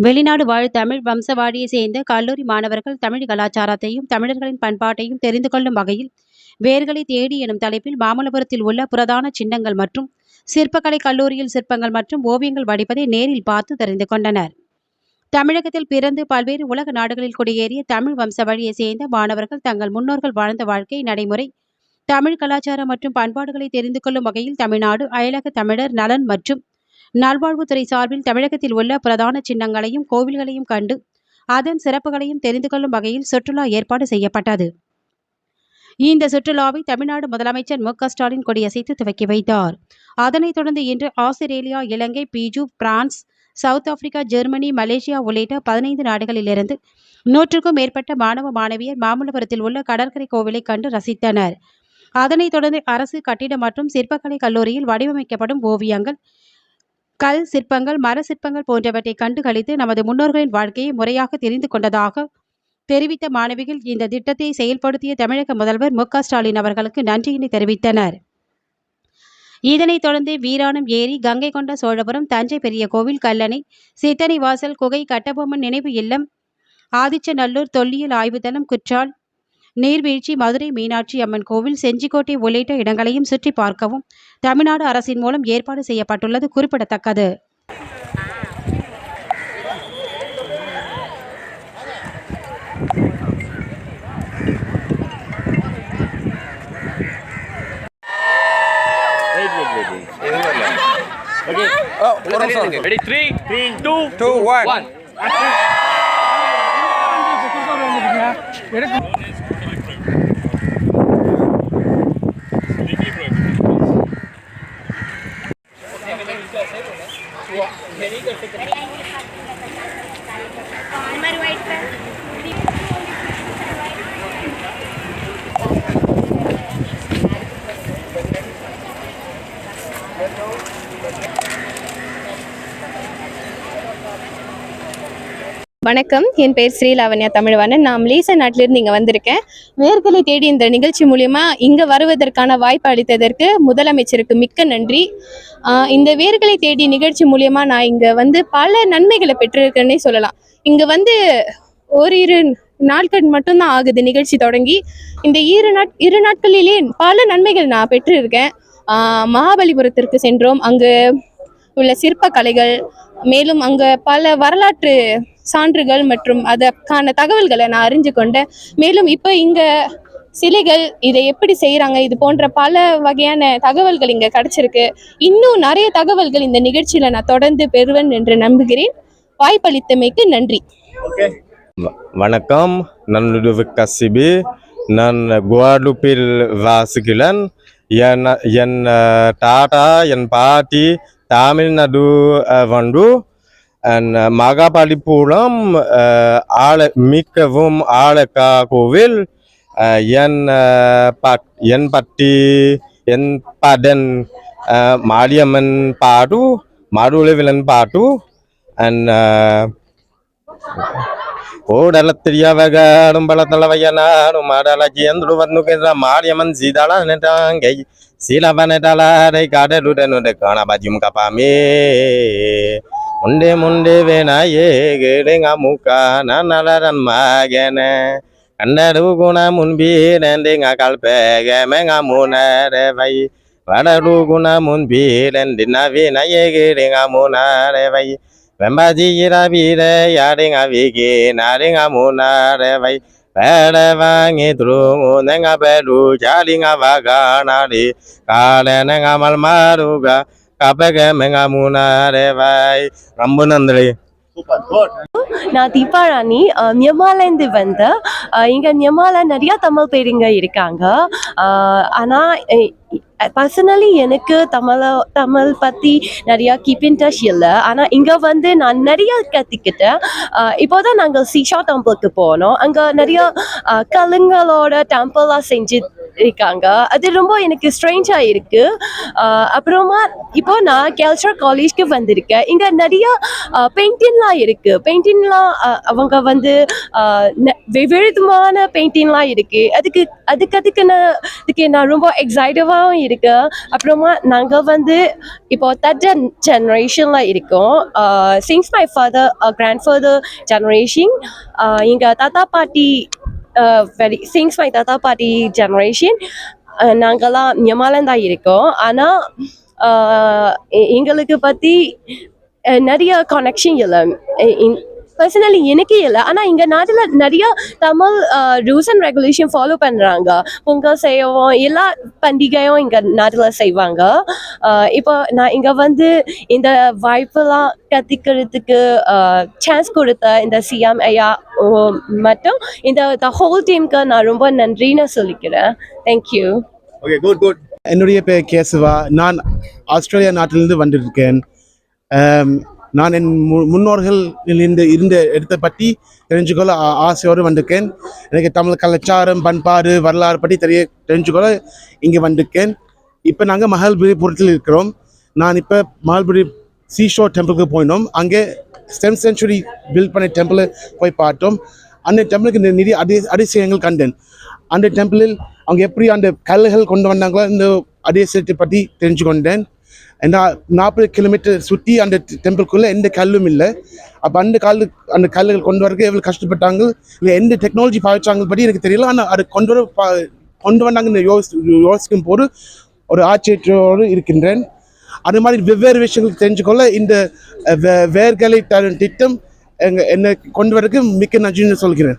வெளிநாடு வாழ் தமிழ் வம்சவாழியை சேர்ந்த கல்லூரி மாணவர்கள் தமிழ் கலாச்சாரத்தையும் தமிழர்களின் பண்பாட்டையும் தெரிந்து கொள்ளும் வகையில் வேர்களை தேடி எனும் தலைப்பில் மாமல்லபுரத்தில் உள்ள புரதான சின்னங்கள் மற்றும் சிற்பக்கலை கல்லூரியில் சிற்பங்கள் மற்றும் ஓவியங்கள் வடிப்பதை நேரில் பார்த்து தெரிந்து கொண்டனர். தமிழகத்தில் பிறந்து பல்வேறு உலக நாடுகளில் குடியேறிய தமிழ் வம்சவழியை சேர்ந்த மாணவர்கள் தங்கள் முன்னோர்கள் வாழ்ந்த வாழ்க்கை நடைமுறை தமிழ் கலாச்சாரம் மற்றும் பண்பாடுகளை தெரிந்து கொள்ளும் வகையில் தமிழ்நாடு அயலக தமிழர் நலன் மற்றும் நல்வாழ்வுத்துறை சார்பில் தமிழகத்தில் உள்ள பிரதான சின்னங்களையும் கோவில்களையும் கண்டு அதன் சிறப்புகளையும் தெரிந்து கொள்ளும் வகையில் சுற்றுலா ஏற்பாடு செய்யப்பட்டது. இந்த சுற்றுலாவை தமிழ்நாடு முதலமைச்சர் மு க ஸ்டாலின் கொடியசைத்து துவக்கி வைத்தார். அதனைத் தொடர்ந்து இன்று Australia Ilangai Fiji France South Africa Germany Malaysia உள்ளிட்ட பதினைந்து நாடுகளிலிருந்து நூற்றுக்கும் மேற்பட்ட மாணவ மாணவியர் மாமல்லபுரத்தில் உள்ள கடற்கரை கோவிலை கண்டு ரசித்தனர். அதனைத் தொடர்ந்து அரசு கட்டிட மற்றும் சிற்பக்கலை கல்லூரியில் வடிவமைக்கப்படும் ஓவியங்கள் கல் சிற்பங்கள் மர சிற்பங்கள் போன்றவற்றை கண்டுகளித்து நமது முன்னோர்களின் வாழ்க்கையை முறையாக தெரிந்து கொண்டதாக தெரிவித்த மாணவிகள் இந்த திட்டத்தை செயல்படுத்திய தமிழக முதல்வர் மு ஸ்டாலின் அவர்களுக்கு நன்றியினை தெரிவித்தனர். இதனைத் தொடர்ந்து வீராணம் ஏரி கங்கை கொண்ட சோழபுரம் தஞ்சை பெரிய கோவில் கல்லணை சித்தனை வாசல் குகை கட்டபொம்மன் நினைவு இல்லம் ஆதிச்சநல்லூர் தொல்லியல் ஆய்வுத்தளம் குற்றால் நீர்வீழ்ச்சி மதுரை மீனாட்சி அம்மன் கோவில் செஞ்சிக்கோட்டை உள்ளிட்ட இடங்களையும் சுற்றி பார்க்கவும் தமிழ்நாடு அரசின் மூலம் ஏற்பாடு செய்யப்பட்டுள்ளது குறிப்பிடத்தக்கது. Okay. Oh, ஒரு நிமிஷம் இருக்கு. Ready? Three, three, two, Two, one. one. கொடுக்குறீங்க எடுக்க Thank you. வணக்கம். என் பேர் ஸ்ரீலாவண்யா தமிழ்வாணன் நான் மலேசியா நாட்டிலிருந்து இங்கே வந்திருக்கேன். வேர்களை தேடி இந்த நிகழ்ச்சி மூலிமா இங்கே வருவதற்கான வாய்ப்பு அளித்ததற்கு முதலமைச்சருக்கு மிக்க நன்றி. இந்த வேர்களை தேடி நிகழ்ச்சி மூலிமா நான் இங்கே வந்து பல நன்மைகளை பெற்றிருக்கேன்னே சொல்லலாம். இங்கே வந்து ஓரிரு நாட்கள் மட்டும்தான் ஆகுது நிகழ்ச்சி தொடங்கி. இந்த இரு நாட் இரு நாட்களிலே பல நன்மைகள் நான் பெற்றிருக்கேன். மகாபலிபுரத்திற்கு சென்றோம். அங்கு உள்ள சிற்ப கலைகள் மேலும் அங்க பல வரலாற்று சான்றுகள் மற்றும் அதற்கான தகவல்களை நான் அறிஞ்சு கொண்டேன். மேலும் இப்போ இங்க சிலைகள் இதை எப்படி செய்றாங்க இது போன்ற பல வகையான தகவல்கள் இங்க கிடைச்சிருக்கு. இன்னும் நிறைய தகவல்கள் இந்த நிகழ்ச்சியில நான் தொடர்ந்து பெறுவேன் என்று நம்புகிறேன். வாய்ப்பளித்தமைக்கு நன்றி. வணக்கம். நான் கசிபி. நான் குவாடுப்பில் வாசிக்கிறேன் என் என் தாத்தா என் பாட்டி தமிழ்நாடு அஹ், வந்து அண்ட் மகாபலிபுரம் அஹ், ஆழ மிகவும் ஆழக்கா கோவில் அஹ், என் அஹ், பட் என் பட்டி என் படன் அஹ், மாரியம்மன் பாட்டு மாடுளவிலன் பாட்டு அண்ட் ಓಡಲ ತಿರಿಯವಾಗ ಅಡುಂಬಳ ತಲವಯ್ಯನ ಮಾಡಲ ಜೇಂದ್ರು ಬಂದು ಕೇಂದ್ರ ಮಾರಿಯಮ್ಮನ್ ಸೀದಾಳ ನೆಟಾಂಗೈ Sila panetala dai kade lude nude kana bajum kapame. Munde munde vena ye gede ngamuka nanalaran magene. Kandaru guna munbi nende ngakalpe geme ngamuna revai. Vadaru guna munbi nende navi na ye gede ngamuna revai. Vembaji yira bire yare ngavike nare ngamuna revai. வாங்கி துருங்கு நெங்க pad ஜாலிங்க வாகானாடி காலனங்க மல்மாருக கபக மெங்க மூணாரே வை ரொம்ப நன்றி. நான் தீபா ராணி வந்தேன் அஹ், இங்க மியன்மார்ல நிறைய தமிழ் பேருங்க இருக்காங்க. ஆனா பர்சனலி எனக்கு தமிழ தமிழ் பத்தி நிறைய கீப் இன் டச் இல்லை. ஆனா இங்க வந்து நான் நிறைய கத்துக்கிட்டேன். இப்போ இப்போதான் நாங்கள் சீஷா டெம்பிளுக்கு போனோம். அங்க நிறைய கலுங்களோட டெம்பிளாக செஞ்சு இருக்காங்க. அது ரொம்ப எனக்கு ஸ்ட்ரெஞ்சாக இருக்கு. அப்புறமா இப்போ நான் கல்ச்சர் காலேஜ்க்கு வந்திருக்கேன். இங்கே நிறைய பெயிண்டிங்லாம் இருக்கு. பெயிண்டிங்லாம் அவங்க வந்து வெவ்வேறு விதமான பெயிண்டிங்லாம் இருக்கு. அதுக்கு அதுக்கு அதுக்கு நான் அதுக்கு நான் ரொம்ப எக்ஸைட்டவாகவும் இருக்கேன். அப்புறமா நாங்கள் வந்து இப்போ தட் ஜென்ரேஷனில் இருக்கோம். Since my father grand father generation எங்கள் தாத்தா பாட்டி வெரி சிங்ஸ் மை தாத்தா பாட்டி ஜெனரேஷன் நாங்கள்லாம் நியமாலம் தான் இருக்கோம் ஆனால் எங்களுக்கு பற்றி நிறைய கனெக்ஷன் இல்லை. பர்சனலி எனக்கு இல்லை. ஆனால் இங்கே நாட்டில் நிறைய Tamil rules and regulation follow பண்ணுறாங்க பொங்கல் செய்யவும் எல்லா பண்டிகையும் இங்கே நாட்டில் செய்வாங்க. இப்போ நான் இங்கே வந்து இந்த வாய்ப்பெல்லாம் கற்றுக்கிறதுக்கு சான்ஸ் கொடுத்த இந்த சிஎம் ஐயா மற்றும் இந்த த ஹோல் டீமுக்கு நான் ரொம்ப நன்றின்னு சொல்லிக்கிறேன். தேங்க்யூ ஓகே குட் குட் என்னுடைய பெயர் கேசவா. நான் ஆஸ்திரேலியா நாட்டிலிருந்து வந்திருக்கேன். நான் என் மு- முன்னோர்கள் இருந்த இருந்த இடத்தை பற்றி தெரிஞ்சுக்கொள்ள ஆசையோடு வந்திருக்கேன். எனக்கு தமிழ் கலாச்சாரம் பண்பாடு வரலாறு பற்றி தெரிய தெரிஞ்சுக்கொள்ள இங்கே வந்திருக்கேன். இப்போ நாங்கள் மஹல்புரிபுரத்தில் இருக்கிறோம். நான் இப்போ மஹல்புரி சீஷோ டெம்பிளுக்கு போயினோம் அங்கே ஸ்டெம் சென்ச்சுரி பில்ட் பண்ண டெம்பிளை போய் பார்த்தோம். அந்த டெம்பிளுக்கு நி- நிறைய அடி அதிசயங்கள் கண்டேன். அந்த டெம்பிளில் அவங்க எப்படி அந்த கல்லுகள் கொண்டு வந்தாங்களோ இந்த அதிசயத்தை பற்றி தெரிஞ்சு கொண்டேன் ஏன்னா நாற்பது கிலோமீட்டர் சுற்றி அந்த டெம்பிள்குள்ளே எந்த கல்லும் இல்லை. அப்போ அந்த கல் அந்த கல்லுகள் கொண்டு வரக்கு எவ்வளோ கஷ்டப்பட்டாங்க? இல்லை எந்த டெக்னாலஜி பாவிச்சாங்க பற்றி எனக்கு தெரியல. ஆனால் அது கொண்டு வர பா- கொண்டு வந்தாங்கன்னு யோசி யோசிக்கும் போது ஒரு ஆச்சரியத்தோடு இருக்கின்றேன். அது மாதிரி வெவ்வேறு விஷயங்கள் தெரிஞ்சுக்கொள்ள இந்த வே- வேர்களை தரும் திட்டம் எங்க என்னை கொண்டு வரக்கு மிக்க நன்றின்னு சொல்கிறேன்.